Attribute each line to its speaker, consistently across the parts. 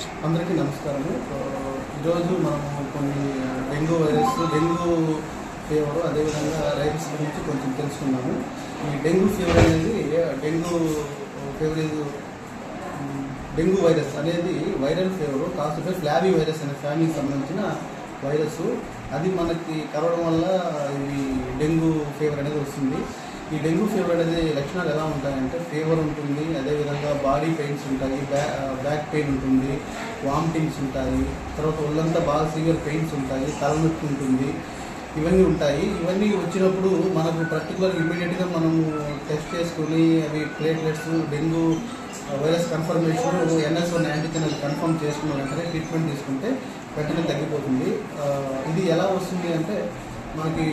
Speaker 1: అందరికీ నమస్కారము ఈరోజు మనము కొన్ని డెంగ్యూ వైరస్ డెంగ్యూ ఫీవర్ అదేవిధంగా రైబిస్ గురించి కొంచెం తెలుసుకున్నాము ఈ డెంగ్యూ ఫీవర్ అనేది డెంగ్యూ ఫీవర్ డెంగ్యూ వైరస్ అనేది వైరల్ ఫీవర్ కాకపోతే ఫ్లాబీ వైరస్ అనే ఫ్యామిలీకి సంబంధించిన వైరస్. అది మనకి కలవడం వల్ల ఇది డెంగ్యూ ఫీవర్ అనేది వస్తుంది. ఈ డెంగ్యూ ఫీవర్ అనేది లక్షణాలు ఎలా ఉంటాయంటే ఫీవర్ ఉంటుంది అదేవిధంగా బాడీ పెయిన్స్ ఉంటాయి బ్యా బ్యాక్ పెయిన్ ఉంటుంది వామిటింగ్స్ ఉంటాయి తర్వాత ఒళ్ళంతా బాగా సివియర్ పెయిన్స్ ఉంటాయి తలనొప్పి ఉంటుంది ఇవన్నీ ఉంటాయి. ఇవన్నీ వచ్చినప్పుడు మనకు పర్టికులర్ ఇమీడియట్గా మనము టెస్ట్ చేసుకుని అవి platelets dengue virus confirmation NS one antigen అది కన్ఫర్మ్ చేసుకున్న వెంటనే ట్రీట్మెంట్ తీసుకుంటే వెంటనే తగ్గిపోతుంది. ఇది ఎలా వస్తుంది అంటే మనకి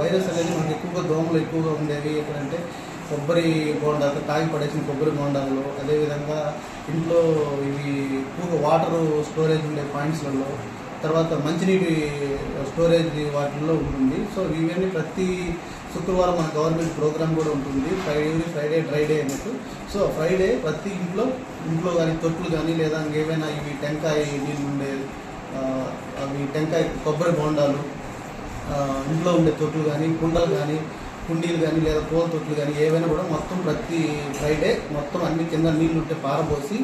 Speaker 1: వైరస్ అనేది మనకి ఎక్కువగా దోమలు ఎక్కువగా ఉండేవి ఎక్కడంటే కొబ్బరి బోండాలు తాగి పడేసిన కొబ్బరి బోండాలు అదేవిధంగా ఇంట్లో ఇవి ఎక్కువగా వాటర్ స్టోరేజ్ ఉండే పాయింట్స్లలో తర్వాత మంచినీటి స్టోరేజ్ వాటిల్లో ఉంటుంది. సో ఇవన్నీ ప్రతి శుక్రవారం మన గవర్నమెంట్ ప్రోగ్రామ్ కూడా ఉంటుంది. ఫ్రైడే ఫ్రైడే డ్రై డే అన్నట్టు. సో ఫ్రైడే ప్రతి ఇంట్లో ఇంట్లో కానీ తొట్లు కానీ లేదా ఇంకేమైనా ఇవి టెంకాయ నీళ్ళు ఉండే అవి టెంకాయ కొబ్బరి బోండాలు ఇంట్లో ఉండే తొట్లు కానీ కుండలు కానీ కుండీలు కానీ లేదా పూల తొట్లు కానీ ఏవైనా కూడా మొత్తం ప్రతి ఫ్రైడే మొత్తం అన్ని కింద నీళ్ళు ఉంటే పారబోసి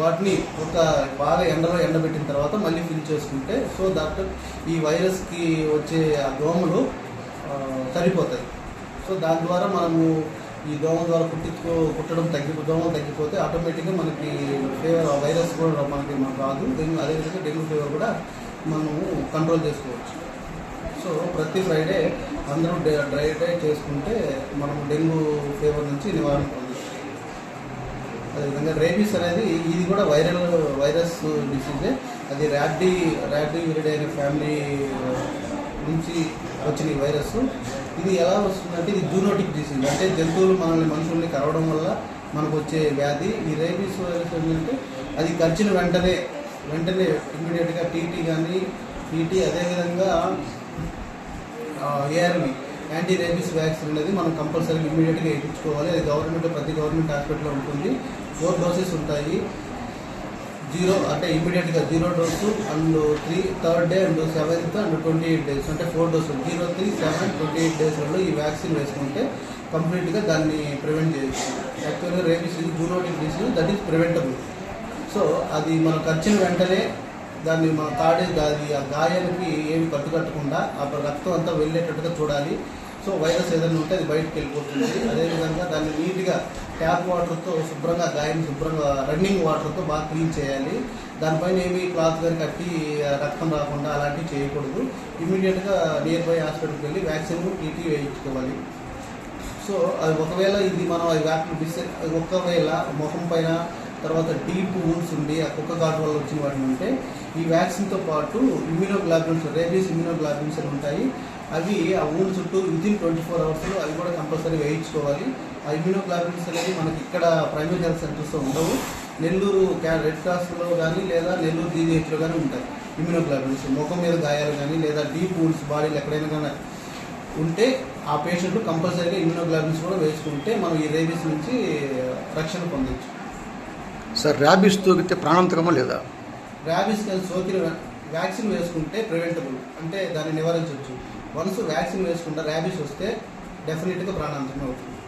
Speaker 1: వాటిని ఒక బాగా ఎండలో ఎండబెట్టిన తర్వాత మళ్ళీ ఫిల్ చేసుకుంటే సో దాంట్లో ఈ వైరస్కి వచ్చే ఆ దోమలు సరిపోతాయి. సో దాని ద్వారా మనము ఈ దోమ ద్వారా కుట్టించుకో కుట్టడం తగ్గి దోమలు తగ్గిపోతే ఆటోమేటిక్గా మనకి ఫీవర్ వైరస్ కూడా మనకి మనకు రాదు డెంగ్యూ అదేవిధంగా డెంగ్యూ ఫీవర్ కూడా మనము కంట్రోల్ చేసుకోవచ్చు. సో ప్రతి ఫ్రైడే అందరూ డ్రై డ్రై చేసుకుంటే మనం డెంగ్యూ ఫీవర్ నుంచి నివారణ పొందవచ్చు అదేవిధంగా రేబీస్ అనేది ఇది కూడా వైరల్ వైరస్ డిసీజే. అది ర్యాడ్డీ ర్యాడ్డీ విరిడే అనే ఫ్యామిలీ నుంచి వచ్చిన ఈ వైరస్. ఇది ఎలా వస్తుందంటే ఇది జూనోటిక్ డిసీజ్. అంటే జంతువులు మనల్ని మనుషుల్ని కరవడం వల్ల మనకు వచ్చే వ్యాధి. ఈ రేబీస్ వైరస్ ఏంటంటే అది కరిచిన వెంటనే వెంటనే ఇమ్మీడియట్గా టీటీ కానీ టీటీ అదేవిధంగా ఏఆర్వి యాంటీ రేబీస్ వ్యాక్సిన్ అనేది మనం కంపల్సరీగా ఇమీడియట్గా వేయించుకోవాలి. అది గవర్నమెంట్ ప్రతి గవర్నమెంట్ హాస్పిటల్లో ఉంటుంది. ఫోర్ డోసెస్ ఉంటాయి. జీరో అంటే ఇమీడియట్గా zero dose and three third day and seventh and twenty eight days అంటే ఫోర్ డోసులు zero three seven twenty eight డేస్లలో ఈ వ్యాక్సిన్ వేసుకుంటే కంప్లీట్గా దాన్ని ప్రివెంట్ చేయొచ్చు. యాక్చువల్గా రేబీస్ ఇది zoonotic disease that is preventable so అది మనం వచ్చిన వెంటనే దాన్ని మన తాడే దాని ఆ గాయాలకి ఏమి కట్టుకట్టకుండా ఆ రక్తం అంతా వెళ్ళేటట్టుగా చూడాలి. సో వైరస్ ఏదైనా ఉంటే అది బయటకు వెళ్ళిపోతుంది. అదేవిధంగా దాన్ని నీట్గా ట్యాప్ వాటర్తో శుభ్రంగా గాయం శుభ్రంగా రన్నింగ్ వాటర్తో బాగా క్లీన్ చేయాలి. దానిపైన ఏమి క్లాత్ కానీ కట్టి రక్తం రాకుండా అలాంటివి చేయకూడదు. ఇమీడియట్గా నియర్ బై హాస్పిటల్కి వెళ్ళి వ్యాక్సిన్ టీటీ వేయించుకోవాలి. సో అది ఒకవేళ ఇది మనం అది వ్యాక్సిన్ మిస్ అది ఒకవేళ ముఖం పైన తర్వాత డీప్ వూన్స్ ఉండి ఆ కుక్క ఘాటు వల్ల వచ్చిన వాటిని ఉంటే ఈ వ్యాక్సిన్తో పాటు ఇమ్యూనోగ్లాబిన్స్ రేబీస్ ఇమ్యూనోగ్లాబిన్స్ అని ఉంటాయి. అవి ఆ ఊన్ చుట్టూ వితిన్ ట్వంటీ ఫోర్ అవర్స్లో అవి కూడా కంపల్సరీ వేయించుకోవాలి. ఆ ఇమ్యూనోగ్లాబిన్స్ అనేది మనకి ఇక్కడ ప్రైమరీ హెల్త్ సెంటర్స్లో ఉండవు. నెల్లూరు క్యా రెడ్ క్రాస్లో కానీ లేదా నెల్లూరు జీజీహెచ్లో కానీ ఉంటాయి ఇమ్యూనోగ్లాబిన్స్. ముఖం మీద గాయాలు కానీ లేదా డీప్ వూన్స్ బాడీలు ఎక్కడైనా కానీ ఉంటే ఆ పేషెంట్లు కంపల్సరీగా ఇమ్యూనోగ్లాబిన్స్ కూడా వేసుకుంటే మనం ఈ రేబీస్ నుంచి రక్షణ పొందొచ్చు.
Speaker 2: సార్ ర్యాబీస్ తోగితే ప్రాణాంతకమా లేదా?
Speaker 1: ర్యాబీస్ కానీ సోకిన వ్యాక్సిన్ వేసుకుంటే ప్రివెంటబుల్ అంటే దాన్ని నివారించవచ్చు. వన్స్ వ్యాక్సిన్ వేసుకుంటే ర్యాబీస్ వస్తే డెఫినెట్గా ప్రాణాంతకం అవుతుంది.